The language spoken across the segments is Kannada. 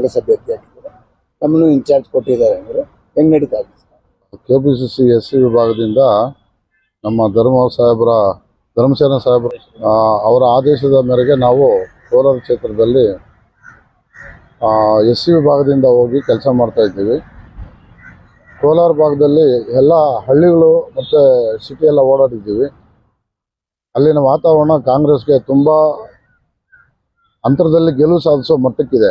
ನಗರಸಭೆ ಅಧ್ಯಕ್ಷರು ನಮ್ಮನ್ನು ಇನ್ಚಾರ್ಜ್ ಕೊಟ್ಟಿದ್ದಾರೆ ಅಂದರೆ ಹೆಂಗ್ ನಡೀತಾ ಇದೆ K P C C S C ವಿಭಾಗದಿಂದ ನಮ್ಮ ಧರ್ಮ ಸಾಹೇಬರ, ಧರ್ಮಸೇನ ಸಾಹೇಬರ ಅವರ ಆದೇಶದ ಮೇರೆಗೆ ನಾವು ಕೋಲಾರ ಕ್ಷೇತ್ರದಲ್ಲಿ ಎಸ್ ಸಿ ವಿಭಾಗದಿಂದ ಹೋಗಿ ಕೆಲಸ ಮಾಡ್ತಾ ಇದ್ದೀವಿ. ಕೋಲಾರ ಭಾಗದಲ್ಲಿ ಎಲ್ಲ ಹಳ್ಳಿಗಳು ಮತ್ತು ಸಿಟಿ ಎಲ್ಲ ಓಡಾಡಿದ್ದೀವಿ. ಅಲ್ಲಿನ ವಾತಾವರಣ ಕಾಂಗ್ರೆಸ್ಗೆ ತುಂಬ ಅಂತರದಲ್ಲಿ ಗೆಲುವು ಸಾಧಿಸೋ ಮಟ್ಟಕ್ಕಿದೆ.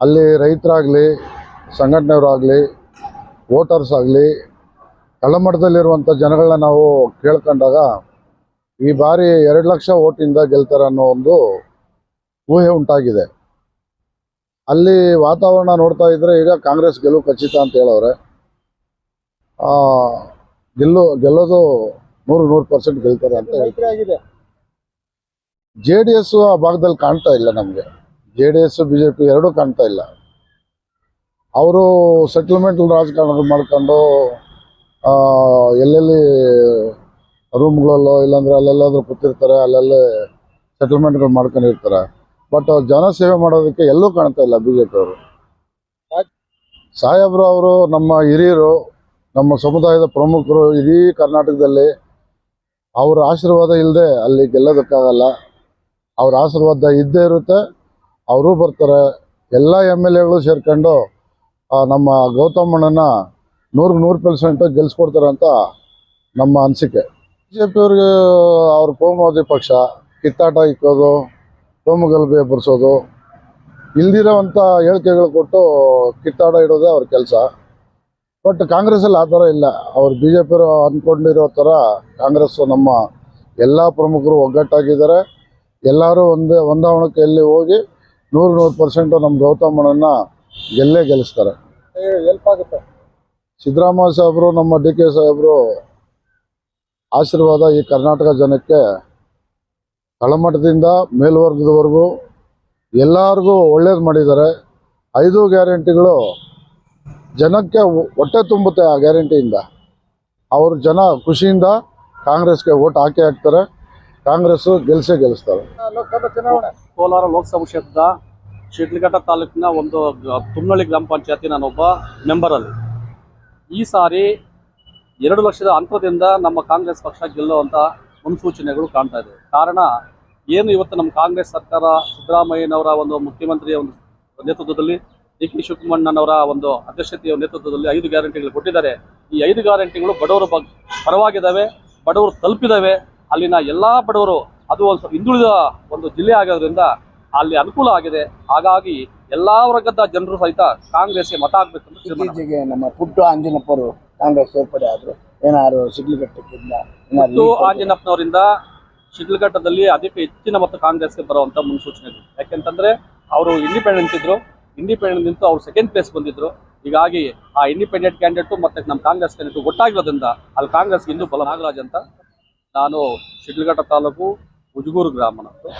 ಅಲ್ಲಿ ರೈತರಾಗಲಿ ಸಂಘಟನೆಯವರಾಗಲಿ ವೋಟರ್ಸ್ ಆಗಲಿ ತಳಮಟ್ಟದಲ್ಲಿರುವಂಥ ಜನಗಳನ್ನ ನಾವು ಕೇಳ್ಕೊಂಡಾಗ ಈ ಬಾರಿ ಎರಡು ಲಕ್ಷ ಓಟಿಂದ ಗೆಲ್ತಾರೆ ಅನ್ನೋ ಒಂದು ಊಹೆ ಉಂಟಾಗಿದೆ. ಅಲ್ಲಿ ವಾತಾವರಣ ನೋಡ್ತಾ ಇದ್ರೆ ಈಗ ಕಾಂಗ್ರೆಸ್ ಗೆಲುವು ಖಚಿತ ಅಂತ ಹೇಳವ್ರೆ. ಆ, ಗೆಲ್ಲು ಗೆಲ್ಲೋದು ನೂರು ನೂರು ಪರ್ಸೆಂಟ್ ಗೆಲ್ತಾರೆ ಅಂತ ಹೇಳ್ತಾರೆ. ಜೆ ಡಿ ಎಸ್ ಆ ಭಾಗದಲ್ಲಿ ಕಾಣ್ತಾ ಇಲ್ಲ ನಮಗೆ. J D S B J P ಎರಡೂ ಕಾಣ್ತಾ ಇಲ್ಲ. ಅವರು ಸೆಟ್ಲ್ಮೆಂಟ್ ರಾಜಕಾರಣ ಮಾಡ್ಕೊಂಡು ಎಲ್ಲೆಲ್ಲಿ ರೂಮ್ಗಳಲ್ಲೋ ಇಲ್ಲಾಂದ್ರೆ ಅಲ್ಲೆಲ್ಲಾದ್ರೂ ಕೂತಿರ್ತಾರೆ, ಅಲ್ಲಲ್ಲೇ ಸೆಟಲ್ಮೆಂಟ್ಗಳು ಮಾಡ್ಕೊಂಡಿರ್ತಾರೆ ಬಟ್ ಜನ ಸೇವೆ ಮಾಡೋದಕ್ಕೆ ಎಲ್ಲೂ ಕಾಣ್ತಾ ಇಲ್ಲ ಬಿ ಜೆ ಪಿ ಅವರು. ಸಾಹೇಬ್ರು ಅವರು ನಮ್ಮ ಹಿರಿಯರು, ನಮ್ಮ ಸಮುದಾಯದ ಪ್ರಮುಖರು ಇಡೀ ಕರ್ನಾಟಕದಲ್ಲಿ ಅವರ ಆಶೀರ್ವಾದ ಇಲ್ಲದೆ ಅಲ್ಲಿ ಗೆಲ್ಲೋದಕ್ಕಾಗಲ್ಲ. ಅವ್ರ ಆಶೀರ್ವಾದ ಇದ್ದೇ ಇರುತ್ತೆ. ಅವರು ಬರ್ತಾರೆ. ಎಲ್ಲ ಎಂ ಎಲ್ ಎಗಳು ಸೇರ್ಕೊಂಡು ನಮ್ಮ ಗೌತಮಣ್ಣನ ನೂರಿಗೆ ನೂರು ಪರ್ಸೆಂಟ್ ಗೆಲ್ಸ್ಕೊಡ್ತಾರೆ ಅಂತ ನಮ್ಮ ಅನಿಸಿಕೆ. ಬಿ ಜೆ ಪಿಯವ್ರಿಗೆ ಅವ್ರ ಕೋಮವಾದಿ ಪಕ್ಷ, ಕಿತ್ತಾಟ ಇಕ್ಕೋದು ಕೋಮುಗಲಭೆ ಎಬ್ಬರಿಸೋದು ಇಲ್ದಿರೋವಂಥ ಹೇಳಿಕೆಗಳು ಕೊಟ್ಟು ಕಿತ್ತಾಟ ಇಡೋದೇ ಅವ್ರ ಕೆಲಸ. ಬಟ್ ಕಾಂಗ್ರೆಸ್ಸಲ್ಲಿ ಆ ಥರ ಇಲ್ಲ. ಅವ್ರು ಬಿ ಜೆ ಪಿಯವರು ಅಂದ್ಕೊಂಡಿರೋ ಥರ ಕಾಂಗ್ರೆಸ್ ನಮ್ಮ ಎಲ್ಲ ಪ್ರಮುಖರು ಒಗ್ಗಟ್ಟಾಗಿದ್ದಾರೆ. ಎಲ್ಲರೂ ಒಂದೇ ಹೊಂದಾವಣಿಕೆಯಲ್ಲಿ ಹೋಗಿ ನೂರು ನೂರು ಪರ್ಸೆಂಟು ನಮ್ಮ ಗೌತಮಣ್ಣನ ಗೆಲ್ಲೇ ಗೆಲ್ಲಿಸ್ತಾರೆ. ಹೆಲ್ಪ್ ಆಗುತ್ತೆ. ಸಿದ್ದರಾಮಯ್ಯ ಸಾಹೇಬರು ನಮ್ಮ ಡಿ ಕೆ ಸಾಹೇಬರು ಆಶೀರ್ವಾದ ಈ ಕರ್ನಾಟಕ ಜನಕ್ಕೆ ತಳಮಟ್ಟದಿಂದ ಮೇಲ್ವರ್ಗದವರೆಗೂ ಎಲ್ಲರಿಗೂ ಒಳ್ಳೇದು ಮಾಡಿದ್ದಾರೆ. ಐದು ಗ್ಯಾರಂಟಿಗಳು ಜನಕ್ಕೆ ಹೊಟ್ಟೆ ತುಂಬುತ್ತೆ ಆ ಗ್ಯಾರಂಟಿಯಿಂದ. ಅವರು ಜನ ಖುಷಿಯಿಂದ ಕಾಂಗ್ರೆಸ್ಗೆ ಓಟ್ ಹಾಕಿ ಹಾಕ್ತಾರೆ. ಕಾಂಗ್ರೆಸ್ಸು ಗೆಲ್ಸೇ ಗೆಲ್ಲಿಸ್ತಾರೆ ಲೋಕಸಭಾ ಚುನಾವಣೆ. ಕೋಲಾರ ಲೋಕಸಭಾ ಕ್ಷೇತ್ರದ ಶಿಡ್ಲಘಟ್ಟ ತಾಲೂಕಿನ ಒಂದು ತುಮ್ನಳ್ಳಿ ಗ್ರಾಮ ಪಂಚಾಯತಿ ನಾನೊಬ್ಬ ಮೆಂಬರ್ ಅಲ್ಲಿ. ಈ ಸಾರಿ ಎರಡು ಲಕ್ಷದ ಅಂತರದಿಂದ ನಮ್ಮ ಕಾಂಗ್ರೆಸ್ ಪಕ್ಷ ಗೆಲ್ಲುವಂತ ಮುನ್ಸೂಚನೆಗಳು ಕಾಣ್ತಾ ಇದೆ. ಕಾರಣ ಏನು ಇವತ್ತು ನಮ್ಮ ಕಾಂಗ್ರೆಸ್ ಸರ್ಕಾರ ಸಿದ್ದರಾಮಯ್ಯನವರ ಒಂದು ಮುಖ್ಯಮಂತ್ರಿಯ ಒಂದು ನೇತೃತ್ವದಲ್ಲಿ ಡಿ ಕೆ ಶಿವಕುಮಾರ್ನವರ ಒಂದು ಅಧ್ಯಕ್ಷತೆಯ ನೇತೃತ್ವದಲ್ಲಿ ಐದು ಗ್ಯಾರಂಟಿಗಳು ಕೊಟ್ಟಿದ್ದಾರೆ. ಈ ಐದು ಗ್ಯಾರಂಟಿಗಳು ಬಡವರ ಪರವಾಗಿದ್ದಾವೆ, ಬಡವರು ತಲುಪಿದಾವೆ ಅಲ್ಲಿನ ಎಲ್ಲಾ ಬಡವರು ಅದು ಒಂದು ಹಿಂದುಳಿದ ಒಂದು ಜಿಲ್ಲೆ ಆಗೋದ್ರಿಂದ ಅಲ್ಲಿ ಅನುಕೂಲ ಆಗಿದೆ. ಹಾಗಾಗಿ ಎಲ್ಲಾ ವರ್ಗದ ಜನರು ಸಹಿತ ಕಾಂಗ್ರೆಸ್ಗೆ ಮತ ತೀರ್ಮಾನ ಇತ್ತೀಚೆಗೆ ನಮ್ಮ ಪುಟ್ಟು ಆಂಜನಪ್ಪರು ಕಾಂಗ್ರೆಸ್ ಸೇರ್ಪಡೆ ಆದ್ರು. ಏನಾದ್ರು ಸಿಡ್ಲಘಟ್ಟಕ್ಕಿಂತ ಪುಟ್ಟು? ಆಂಜನಪ್ಪನವರಿಂದ ಶಿಡ್ಲಘಟ್ಟದಲ್ಲಿ ಅದಕ್ಕೆ ಹೆಚ್ಚಿನ ಮತ ಕಾಂಗ್ರೆಸ್ಗೆ ಬರುವಂತ ಮುನ್ಸೂಚನೆ ಇದೆ. ಯಾಕೆಂತಂದ್ರೆ ಅವರು ಇಂಡಿಪೆಂಡೆಂಟ್ ಇದ್ರು. ಇಂಡಿಪೆಂಡೆಂಟ್ ನಿಂತು ಅವ್ರು ಸೆಕೆಂಡ್ ಪ್ಲೇಸ್ ಬಂದಿದ್ರು. ಹೀಗಾಗಿ ಆ ಇಂಡಿಪೆಂಡೆಂಟ್ ಕ್ಯಾಂಡಿಡೇಟು ಮತ್ತೆ ನಮ್ಮ ಕಾಂಗ್ರೆಸ್ ಕ್ಯಾಂಡಿಡೇಟ್ ಒಟ್ಟಾಗಿರೋದ್ರಿಂದ ಅಲ್ಲಿ ಕಾಂಗ್ರೆಸ್ಗೆ ಇನ್ನೂ ಬಲ ನಾಗರಾಜ್ ಅಂತ ನಾನು ಶಿಡ್ಲಘಟ್ಟ ತಾಲೂಕು ಉಜಗೂರು ಗ್ರಾಮ ನಮ್ಮದು